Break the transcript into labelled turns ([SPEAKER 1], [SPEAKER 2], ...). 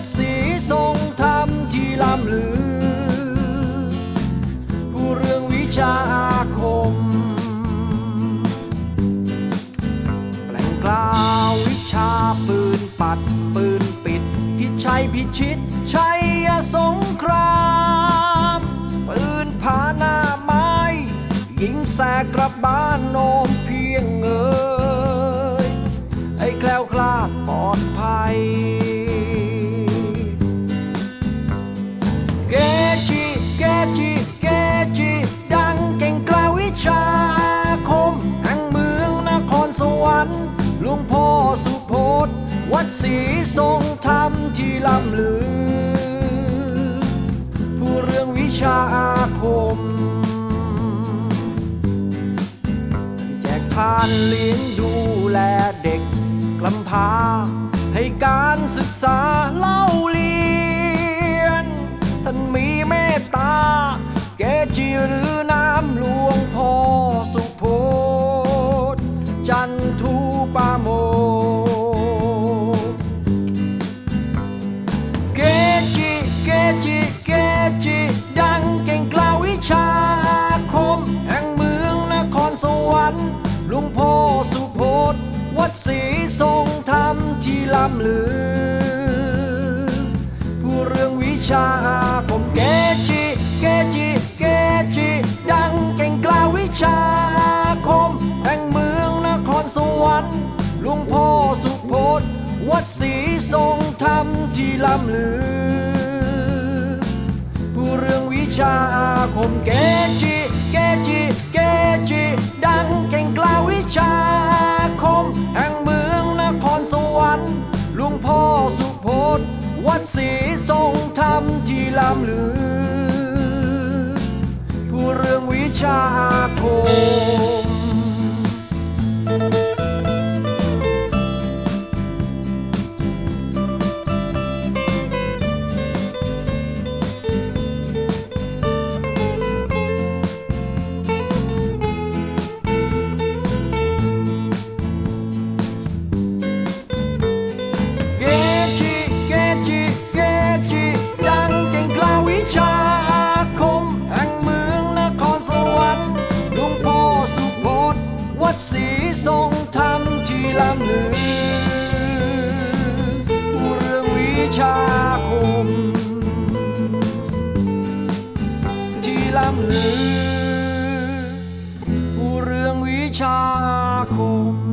[SPEAKER 1] ดศรีทรงธรรมที่ล้ำลือ ผู้เรื่องวิชาอาคม แปลงกล้าววิชาปืนปัดปืนปิด พิชัยพิชิตชัยสงคราม ปืนผาหน้าไม้ยิงแสกกระบบ้านโนมเพียงเอ่ยให้แคล้วคลาดปลอดภัย วัดศรีทรงธรรมที่ล้ำลือ ผู้เรื่องวิชาอาคม แจกทานเลี้ยงดูแลเด็กกำพร้าให้การศึกษาเล่าเรียน ท่านมีเมตตาเกจิหรือน้ำหลวงพ่อสุโพธจันทูปาโม ดศรีทรงธรรมที่ล้ำลือ ผู้เรื่องวิชาอาคมเกจิ เกจิ เกจิ ดังเก่งกล้าวิชาอาคม แห่งเมืองนครสวรรค์หลวงพ่อสุโพธวัดศรีทรงธรรมที่ล้ำลือ ผู้เรื่องวิชาอาคมเกจิ ทรงธรรมที่ล้ำลือ ผู้เรื่องวิชาอาคม สีทรงธรรมที่ล้ำลือเรื่องวิชาคม ที่ล้ำลือเรื่องวิชาคม